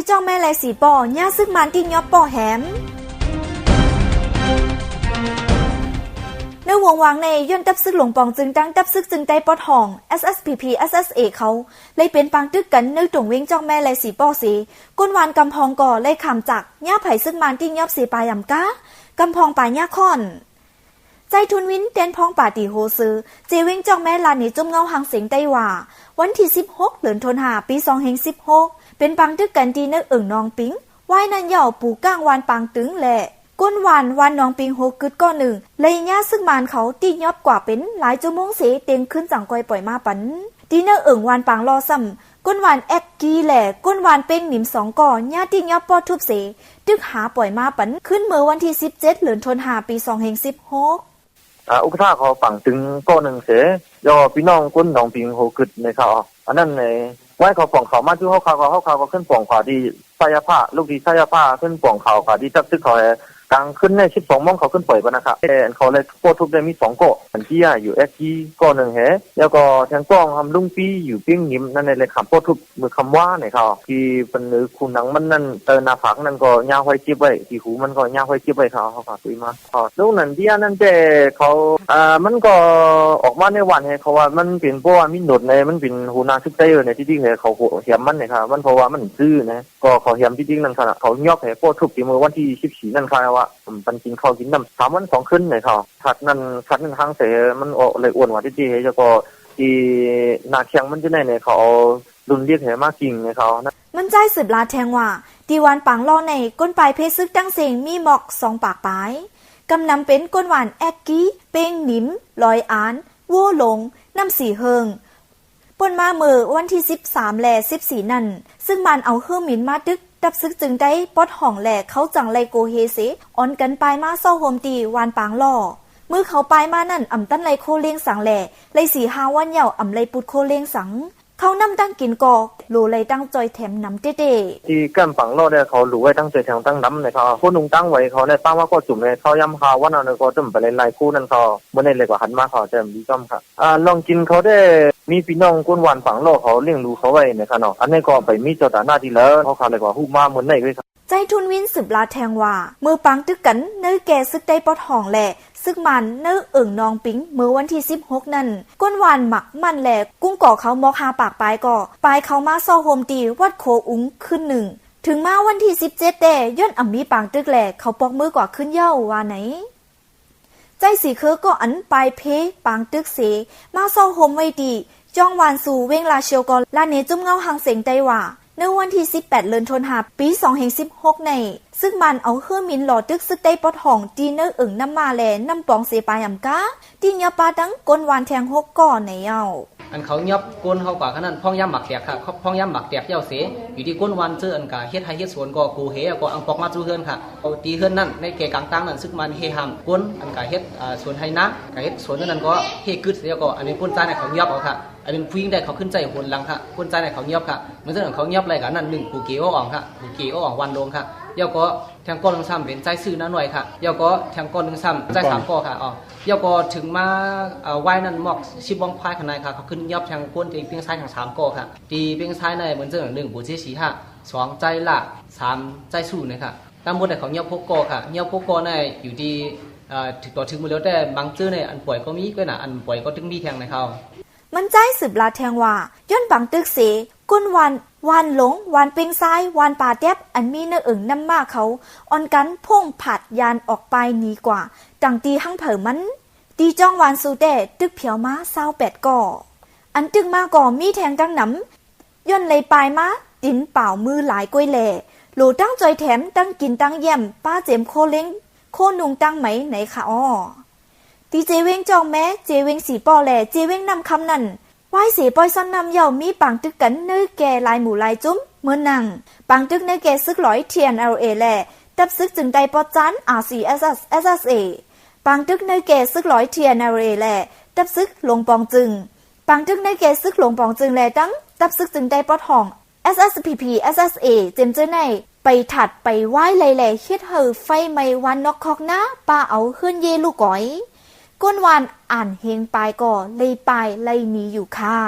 ที่จ้องแม่ไรสีปอย่าซึกมันที่ยอบป่อแหมในวงวางในย่นตับซึกหลงปองจึงตั้งตับซึกจึงได้ปอทอง SSPP SSA เขาเลยเป็นปังตึกกันในตรงเว้งจ้องแม่ไรสีป้อสีก้นวานกำพองก่อเลยขำจักย่าไผ่ซึกมันที่ยอบสีปลายำก้ากำพองปลายย่าค่อน ใจทุนวินเตียนพองป่าตีโฮซือเจวิงจองแม่ลานนี่จุ่มเงาหังเสียงไต้หว่า วันที่ 16 เหลือนทนหาปี2เฮง16 เป็นปังตึกกันที่นึกเอิ่งนองปิงว่ายนันเหย่าปูก้างวานปังตึงแหละก้นวานวานนองปิงโฮกึดก้อนหนึ่งเลยย่าซึ่งมานเขาตียอบกว่าเป็นหลายชั่มงเสเต็งขึ้นจังกอยปล่อยมาปันตีเนอเอิ่งวานปังรอซ้ำก้นวานแอกกีแหล่ก้นวานเป้งหนิมสองก่อย่าตียอบปอทุบเสตึกหาปล่อยมาปันขึ้นเมื่อวันที่ 17 เหลือนทนหาปี2เฮง16 อ่าอุปถาเขาฝังถึงก้อนหนึ่งเสยยอพี่น้องก้นหนองปิงโหกึดในเขาอันนั้นในไว้เขาป่องเขามาที่เขาเขาเขาเขาก็ขึ้นป่องขวาดีสายผ้าลูกดีสายผ้าขึ้นป่องเขาขวาดีจับซึกเขา กลางขึ้นในชิบสองมองเขาขึ้นปล่อยไปนะครับเออเขาเลยโคทุบได้มีสองโกอันที่อยู่เอ็กกี้ก้อนหนึ่งเหแล้วก็แทงกล้องทำลุงปีอยู่ปิ้งยิ้มนั่นในเลยคำโคทุบมือคำว่าเนี่ยเขาที่เป็นหรือคุณหนังมันนั่นเตอหนาผักนั่นก็ย่าห้อยจิบไว้ที่หูมันก็ย่าห้อยจิบไว้เขาเขาฝากตุยมาอ๋อลูกนั่นที่นั่นแต่เขาอ่ามันก็ออกมาในวันเหเขาว่ามันเป็นเพราะว่ามีหนดในมันเป็นหูนาซึกเตอร์ในที่จริงเหเขาเหียมมันเนี่ยครับมันเพราะว่ามันซื่อนะก็เขาเหียมที่จริงนั่นค่ะเขายอกเหโคทุบที่มือวันที่สิบสี่นั่นค่ะว่ามันกินข้าวกินน้ำสามวันสองขึ้นเลยเขาถัดนั้นถัดนั้นทางเสมันออกเลยอ้วนกว่าที่ที่เฮจะก็ที่นาเคียงมันจะไหนเนี่ยเขาเอารุนเรียกเหมากจริงเลยเขานะมันใจสืบลาแทงว่าดีวานปังล่อในก้นปลายเพชรซึกตั้งเสียงมีหมอกสองปากปลายกำนำเป็นก้นหวานแอกกี้ เป้งหนิมลอยอานวัวหลงน้ำสีเฮิงปนมาเมื่อวันที่ 13 แล 14 นั่น ซึ่งมันเอาเฮือหมินมาดึก ดับซึกจึงได้ปอดห่องแหลเขาจังไลโกเฮเซออนกันปลายมาเศร้าโฮมตีวานปางล่อเมื่อเขาปลายมานั่นอ่ำตั้นไลโคเลี้ยงสังแหล่ไลสีหาวันเหย่าอ่ำไลปุดโคเลี้ยงสัง เขานำตั้งกินกอกหลูเลยตั้งจอยแถมน้ำเต้ๆที่กันฝังโลดเนี่ยเขาหลูไว้ตั้งใจแถมตั้งน้ำเนี่ยเขาคนนุงตั้งไว้เขาเนี่ยตั้งว่าก็จุ่มเนี่ยเขาย้ำเขาว่านั่นก็จุ่มไปเลยลายคู่นั่นเขาเมื่อในเลยกว่าหันมาเขาจะมีจ้อมค่ะอ่าลองกินเขาได้มีพี่น้องก้นหวานฝังโลกเขาเลี้ยงดูเขาไว้เนี่ยค่ะเนาะอันนี้ก็ไปมีเจ้าตาหน้าที่แล้วเขาขาเลยกว่าหูมาเหมือนในเลยค่ะ ใจทุนวินสืบลาแทงว่า มือปังตึกกันเนื้อแกซึกได้ปอทองแหละซึกมันเนื้อเอิ่งนองปิงเมื่อวันที่16นั่น ก้นวานหมักมันแหลกกุ้งก่อเขามอกหาปากปลายก่อปลายเขามาซอโฮมตีวัดโคอุ้งขึ้นหนึ่งถึงมาวันที่17แต่ย่นอ่ำมีปังตึกแหลกเขาปอกมือกว่าขึ้นเย้าว่าไหนใจสีเคอก็อันปลายเพปางตึกเส มาซอโฮมไว้ดีจ้องวานสู่เว้งลาเชียวกอลาเนจุ้มเงาหังเสียงไต้ว่า ในวันที่ 18 เดือนธันวาคมปี 2016 ใน ซึ่งมันเอาเฮือมินหลอดตึกซึกได้ปอทองตีเนอเอิงน้ำมาแลน้ำปองเสปายำกาตีเนยปลาดังก้นวานแทงหกก่อนในเอาอันเขายอบก้นเขากว่าขนาดพ้องย่ำหมักแตกค่ะพ้องย่ำหมักแตกเจ้าเสอยู่ที่ก้นวันเจออันกาเฮ็ดไฮเฮ็ดสวนก็กูเฮก็อังปอกมาจูเฮือนค่ะเอาตีเฮือนนั่นในเกกลางตั้งนั่นซึ่งมันเฮหำก้นอันกาเฮ็ดสวนไฮนะกาเฮ็ดสวนนั่นก็เฮกึดเสียก็อันนี้ก้นใจเนี่ยเขายอบเอาค่ะอันนี้ผู้หญิงได้เขาขึ้นใจหนหลังค่ะก้นใจเนี่ยเขายบค่ะเหมือนเรื่องเขายบอะไรกันนั่นหนึ่งกูเกี่ยวอ่องค่ะกูเกี่ยวอ่องวันลงค่ะ เดี๋ยวก็แทงก้อนหนึ่งซ้ำเป็นใจซื่อนั่นหน่อยค่ะเดี๋ยวก็แทงก้อนหนึ่งซ้ำใจสามก้อค่ะอ๋อเดี๋ยวก็ถึงมาเอ่อไหว้นั่นหมอกชิบองพายข้างในค่ะเขาขึ้นยอบแทงก้นตีเพียงซ้ายทางสามก้อค่ะตีเพียงซ้ายในเหมือนเรื่องหนึ่งบุเจสีค่ะสองใจละสามใจสู้นะคะตามบทแต่เขาเงียบพกก้อค่ะเงียบพกก้อในอยู่ที่เอ่อถึงต่อถึงมือแล้วแต่บางเจอในอันป่วยก็มีก็นะอันป่วยก็ถึงมีแทงในเขามันใจสืบลาแทงว่าย้อนปังตึกเส ก้นวานวานหลงวานเปิงซ้ายวานป่าแดบอันมีเนื้อเอิงน้ำมากเขาออนกันพุ่งผัดยานออกไปหนีกว่าดังตีหั่งเผอมันตีจ้องวานสูแต่ตึกเผียวม้าเศร้าแปดก่อ อันตึกมาก่อมีแทงตั้งหนำย่อนเลยปลายมาดินเป่ามือหลายก้วยแหล่โหลตั้งจอยแถมตั้งกินตั้งแย่มป้าเจมโคเล้งโคนุงตั้งไหมไหนคะอ้อตีเจเวงจองแม้เจเวงสีปอแหล่เจเวงนำคำนั่น ไหว้สีปอยซ่อนนำเย่ามีปังตึกกันนื้อแก่ลายหมู่ลายจุ้มเมื่อนังปังตึกนื้อแก่ซึกหลอยเทียนเอลเอแล่ตับซึกจึงได้ปอจัน RCSS SSA ปังตึกนื้อแก่ซึกหลอยเทียนเอลเอแล่ตับซึกลงปองจึง ปังตึกนื้อแก่ซึกหลงปองจึงแหล่ตั้งตับซึกจึงได้ปอทอง SSPP SSA เจมเจอในไปถัดไปไหว้ไล่แหล่เฮ็ดเฮอไฟไม้วันนกคอกนะป้าเอาขึ้นเยลูกก้อย ก้นวานอ่านเฮงปก่อเลยไปเลยหนีอยู่ค่ะ